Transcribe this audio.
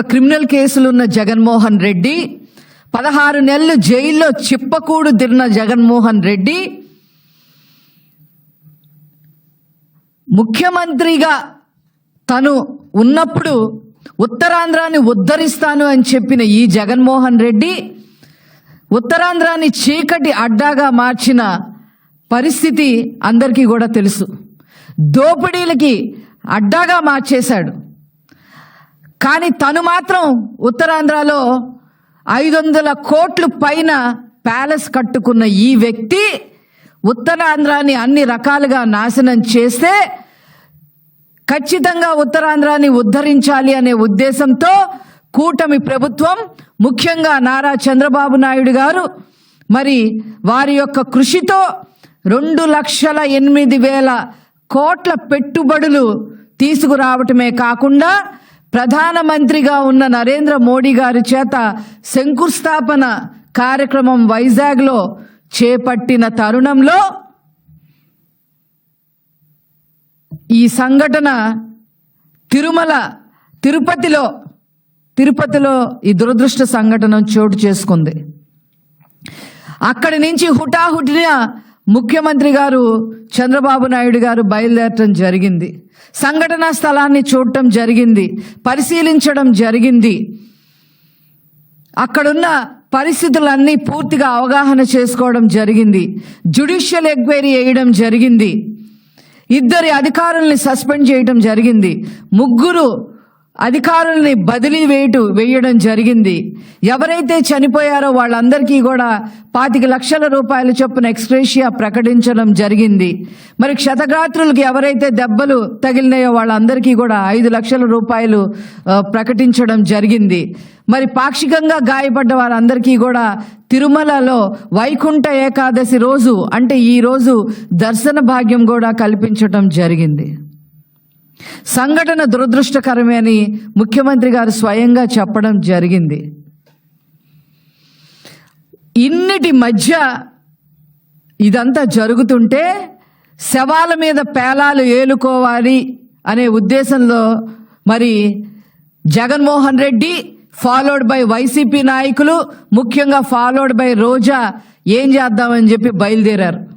Criminal కేసులున్న Jaganmohan Reddy పదహారు నెలలు జైల్లో చిప్పకూడు తిరిగిన జగన్మోహన్ రెడ్డి ముఖ్యమంత్రిగా తను ఉన్నప్పుడు ఉత్తరాంధ్రాన్ని ఉద్ధరిస్తాను అని చెప్పిన ఈ జగన్మోహన్ రెడ్డి ఉత్తరాంధ్రాన్ని చీకటి అడ్డాగా మార్చిన పరిస్థితి అందరికీ కూడా తెలుసు. దోపిడీలకి అడ్డాగా మార్చేశాడు. కానీ తను మాత్రం ఉత్తరాంధ్రలో ఐదు వందల కోట్లు పైన ప్యాలెస్ కట్టుకున్న ఈ వ్యక్తి ఉత్తరాంధ్రాన్ని అన్ని రకాలుగా నాశనం చేస్తే ఖచ్చితంగా ఉత్తరాంధ్రాన్ని ఉద్ధరించాలి అనే ఉద్దేశంతో కూటమి ప్రభుత్వం ముఖ్యంగా నారా చంద్రబాబు నాయుడు గారు మరి వారి యొక్క కృషితో రెండు లక్షల ఎనిమిది వేల కోట్ల పెట్టుబడులు తీసుకురావటమే కాకుండా ప్రధానమంత్రిగా ఉన్న నరేంద్ర మోడీ గారి చేత శంకుస్థాపన కార్యక్రమం వైజాగ్లో చేపట్టిన తరుణంలో ఈ సంఘటన తిరుమల తిరుపతిలో తిరుపతిలో ఈ దురదృష్ట సంఘటన చోటు చేసుకుంది. అక్కడి నుంచి హుటాహుటిన ముఖ్యమంత్రి గారు చంద్రబాబు నాయుడు గారు బయలుదేరటం జరిగింది. సంఘటనా స్థలాన్ని చూడటం జరిగింది. పరిశీలించడం జరిగింది. అక్కడున్న పరిస్థితులన్నీ పూర్తిగా అవగాహన చేసుకోవడం జరిగింది. జ్యుడిషియల్ ఎంక్వైరీ వేయడం జరిగింది. ఇద్దరి అధికారుల్ని సస్పెండ్ చేయడం జరిగింది. ముగ్గురు అధికారుల్ని బదిలీ వేయటం వేయడం జరిగింది. ఎవరైతే చనిపోయారో వాళ్ళందరికీ కూడా పాతిక లక్షల రూపాయల చొప్పున ఎక్స్క్రేషియా ప్రకటించడం జరిగింది. మరి క్షతగాత్రులకి ఎవరైతే దెబ్బలు తగిలినాయో వాళ్ళందరికీ కూడా ఐదు లక్షల రూపాయలు ప్రకటించడం జరిగింది. మరి పాక్షికంగా గాయపడ్డ వారందరికీ కూడా తిరుమలలో వైకుంఠ ఏకాదశి రోజు అంటే ఈ రోజు దర్శన భాగ్యం కూడా కల్పించడం జరిగింది. సంఘటన దురదృష్టకరమే అని ముఖ్యమంత్రి గారు స్వయంగా చెప్పడం జరిగింది. ఇన్నిటి మధ్య ఇదంతా జరుగుతుంటే శవాల మీద పేలాలు ఏలుకోవాలి అనే ఉద్దేశంలో మరి Jaganmohan Reddy followed by YCP నాయకులు ముఖ్యంగా ఫాలోడ్ బై రోజా ఏం చేద్దామని చెప్పి బయలుదేరారు.